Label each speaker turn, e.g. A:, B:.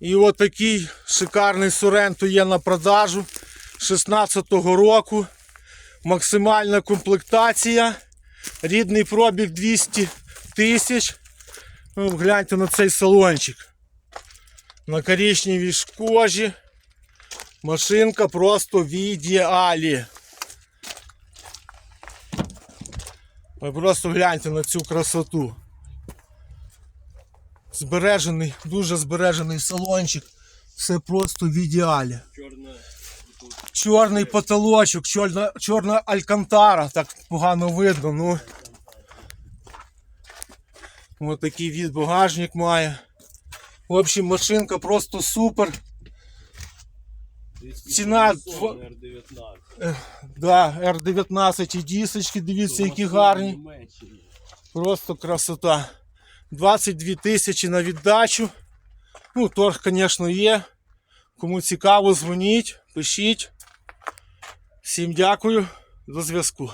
A: І от такий шикарний Sorento є на продажу 16-го року. Максимальна комплектація. Рідний пробіг 200 тисяч. Ну, гляньте на цей салончик. На коричневій кожі. Машинка просто в ідеалі. Ви просто гляньте на цю красоту. Збережений, дуже збережений салончик. Все просто в ідеалі. Чорний потолочок, чорна, чорна алькантара, так погано видно. Ну. Ось такий від багажник має. В общем, машинка просто супер. Ціна дво-
B: R19.
A: Да, R19 і дісочки, дивіться, які гарні. Просто красота. 22 тисячі на віддачу. Ну, торг, звісно, є. Кому цікаво, дзвоніть, пишіть. Всім дякую, до зв'язку.